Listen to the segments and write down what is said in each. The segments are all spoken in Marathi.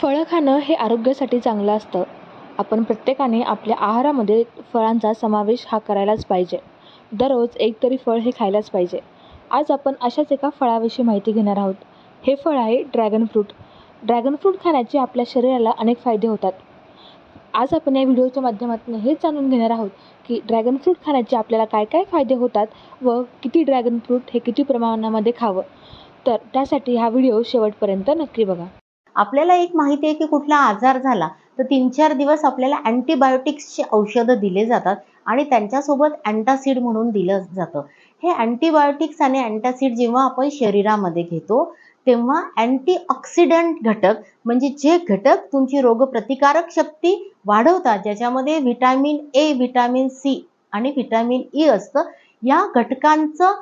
फळं खाणं हे आरोग्यासाठी चांगलं असतं. आपण प्रत्येकाने आपल्या आहारामध्ये फळांचा समावेश हा करायलाच पाहिजे. दररोज एक तरी फळ हे खायलाच पाहिजे. आज आपण अशाच एका फळाविषयी माहिती घेणार आहोत. हे फळ आहे ड्रॅगन फ्रूट. ड्रॅगन फ्रूट खाण्याचे आपल्या शरीराला अनेक फायदे होतात. आज आपण या व्हिडिओच्या माध्यमातून हेच जाणून घेणार आहोत की ड्रॅगन फ्रूट खाण्याचे आपल्याला काय काय फायदे होतात व किती ड्रॅगन फ्रूट हे किती प्रमाणामध्ये खावं. तर त्यासाठी हा व्हिडिओ शेवटपर्यंत नक्की बघा. आपल्याला एक माहिती आहे की कुठला आजार झाला तर तीन चार दिवस आपल्याला अँटीबायोटिक्सची औषधं दिले जातात आणि त्यांच्यासोबत अँटासिड म्हणून दिलं जातं. हे अँटीबायोटिक्स आणि अँटासिड जेव्हा आपण शरीरामध्ये घेतो तेव्हा अँटीऑक्सिडंट घटक म्हणजे जे घटक तुमची रोगप्रतिकारक शक्ती वाढवतात ज्याच्यामध्ये व्हिटॅमिन ए व्हिटॅमिन सी आणि व्हिटॅमिन ई e असतं या घटकांचं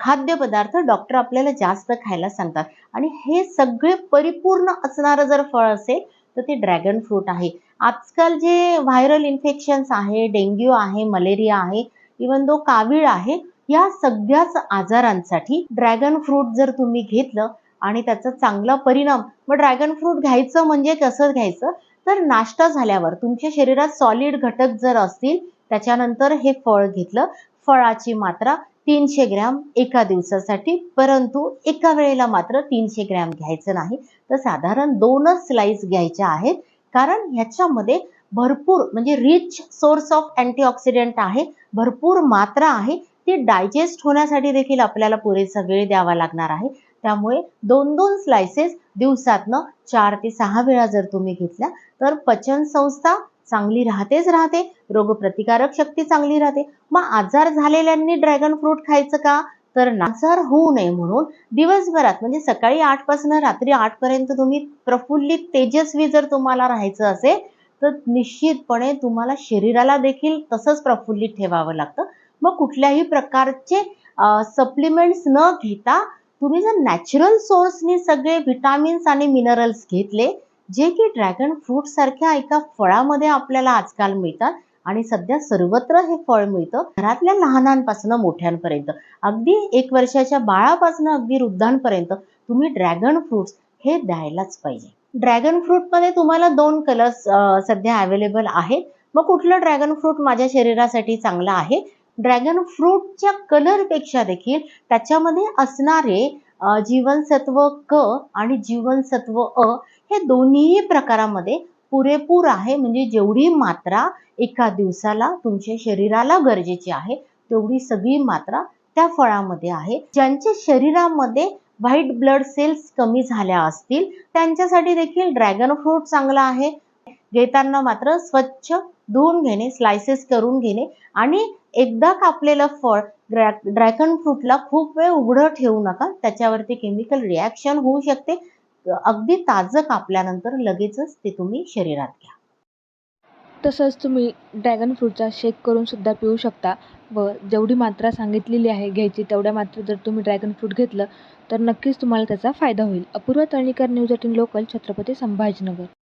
खाद्यपदार्थ डॉक्टर आपल्याला जास्त खायला सांगतात. आणि हे सगळे परिपूर्ण असणारं जर फळ असेल तर ते ड्रॅगन फ्रूट आहे. आजकाल जे व्हायरल इन्फेक्शन्स आहे डेंग्यू आहे मलेरिया आहे इवन दो कावीळ आहे या सगळ्याच आजारांसाठी ड्रॅगन फ्रूट जर तुम्ही घेतलं आणि त्याचा चांगला परिणाम मग ड्रॅगन फ्रूट घ्यायचं म्हणजे कसं घ्यायचं? तर नाश्ता झाल्यावर तुमच्या शरीरात सॉलिड घटक जर असतील त्याच्यानंतर हे फळ घेतलं. फळाची मात्रा तीनशे ग्रॅम एका दिवसासाठी परंतु एका वेळेला मात्र तीनशे ग्रॅम घ्यायचं नाही. तर साधारण दोनच स्लाइस घ्यायच्या आहेत. कारण ह्याच्यामध्ये भरपूर म्हणजे रिच सोर्स ऑफ अँटीऑक्सिडंट आहे. भरपूर मात्रा आहे. ती डायजेस्ट होण्यासाठी देखील आपल्याला पुरेसा वेळ द्यावा लागणार आहे. त्यामुळे दोन दोन स्लायसेस दिवसातनं चार ते सहा वेळा जर तुम्ही घेतल्या तर पचन संस्था चांगली राहतेच राहते रोगप्रतिकारक शक्ती चांगली राहते. मग आजार झालेल्यांनी ड्रॅगन फ्रूट खायचं का? तर आजार होऊ नये म्हणून दिवसभरात म्हणजे सकाळी आठपासून रात्री आठ पर्यंत तुम्ही प्रफुल्लित तेजस्वी जर तुम्हाला राहायचं असेल तर निश्चितपणे तुम्हाला शरीराला देखील तसंच प्रफुल्लित ठेवावं लागतं. मग कुठल्याही प्रकारचे सप्लिमेंट्स न घेता तुम्ही जर नॅचरल सोर्सनी सगळे व्हिटॅमिन्स आणि मिनरल्स घेतले जे की ड्रॅगन फ्रूट सारख्या एका फळामध्ये आपल्याला आजकाल मिळतात आणि सध्या सर्वत्र हे फळ मिळतं घरातल्या लहानांपासून मोठ्यांपर्यंत. अगदी एक वर्षाच्या बाळापासून अगदी वृद्धांपर्यंत तुम्ही ड्रॅगन फ्रुट्स हे द्यायलाच पाहिजे. ड्रॅगन फ्रूटमध्ये तुम्हाला दोन कलर्स सध्या अवेलेबल आहेत. मग कुठलं ड्रॅगन फ्रूट माझ्या शरीरासाठी चांगलं आहे? ड्रॅगन फ्रूटच्या कलरपेक्षा देखील त्याच्यामध्ये असणारे जीवनसत्व क आणि जीवनसत्व अ हे दोन्ही प्रकारामध्ये पुरेपूर आहे. म्हणजे जेवढी मात्रा एका दिवसाला तुमच्या शरीराला गरजेची आहे तेवढी सगळी मात्रा त्या फळामध्ये आहे. ज्यांच्या शरीरामध्ये व्हाईट ब्लड सेल्स कमी झाल्या असतील त्यांच्यासाठी देखील ड्रॅगन फ्रूट चांगला आहे. घेताना मात्र स्वच्छ धुवून घेणे स्लायसेस करून घेणे आणि एकदा कापलेलं फळ ड्रॅगन फ्रूटला खूप वेळ उघडं ठेवू नका. त्याच्यावरती केमिकल रिॲक्शन होऊ शकते. अगदी ताजं कापल्यानंतर लगेचच ते तुम्ही शरीरात घ्या. तसंच तुम्ही ड्रॅगन फ्रूटचा शेक करून सुद्धा पिऊ शकता व जेवढी मात्रा सांगितलेली आहे घ्यायची तेवढ्या मात्रा जर तुम्ही ड्रॅगन फ्रूट घेतलं तर नक्कीच तुम्हाला त्याचा फायदा होईल. Apurva Talnikar news eighteen local Chhatrapati Sambhajinagar.